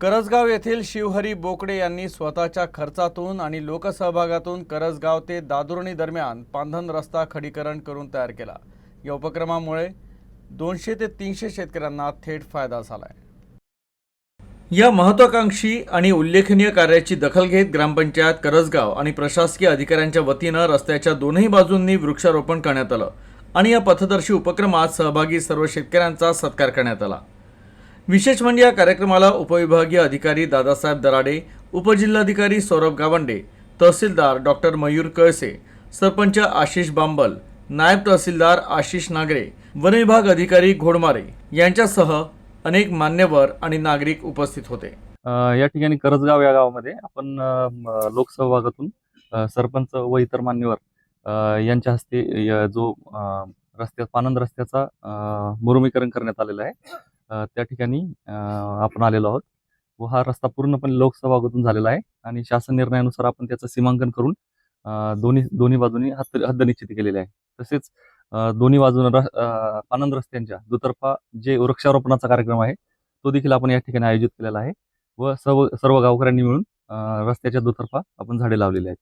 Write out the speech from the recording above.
करजगाव येथील शिवहरी बोकडे यांनी स्वतःच्या खर्चातून आणि लोकसहभागातून करजगाव ते दादुर्णी दरम्यान पांधन रस्ता खडीकरण करून तयार केला. या उपक्रमामुळे दोनशे ते तीनशे शेतकऱ्यांना थेट फायदा झाला आहे या महत्वाकांक्षी आणि उल्लेखनीय कार्याची दखल घेत ग्रामपंचायत करजगाव आणि प्रशासकीय अधिकाऱ्यांच्या वतीनं रस्त्याच्या दोनही बाजूंनी वृक्षारोपण करण्यात आलं आणि या पथदर्शी उपक्रमात सहभागी सर्व शेतकऱ्यांचा सत्कार करण्यात आला. विशेष म्हणजे या कार्यक्रमाला उपविभागीय अधिकारी दादासाहेब दराडे उपजिल्हाधिकारी सौरभ गावंडे तहसीलदार डॉक्टर मयूर कळसे सरपंच आशिष बांबल नायब तहसीलदार आशिष नागरे वनविभाग अधिकारी घोडमारे यांच्यासह अनेक मान्यवर आणि नागरिक उपस्थित होते. या ठिकाणी करजगाव या गावामध्ये आपण लोकसहभागातून सरपंच व इतर मान्यवर यांच्या हस्ते जो रस्त्या पानंद रस्त्याचा मुरुमीकरण करण्यात आलेला आहे. त्या ठिकाणी आपण आलेलो आहोत. व हा रस्ता पूर्णपणे लोकसहभागातून झालेला आहे आणि शासन निर्णयानुसार आपण त्याचं सीमांकन करून दोन्ही दोन्ही बाजूनी हद्द हद्द निश्चित केलेली आहे. तसेच दोन्ही बाजूने पानंद रस्त्यांच्या दुतर्फा जे वृक्षारोपणाचा कार्यक्रम आहे तो देखील आपण या ठिकाणी आयोजित केलेला आहे. व सर्व सर्व गावकऱ्यांनी मिळून रस्त्याच्या दुतर्फा आपण झाडे लावलेली आहेत.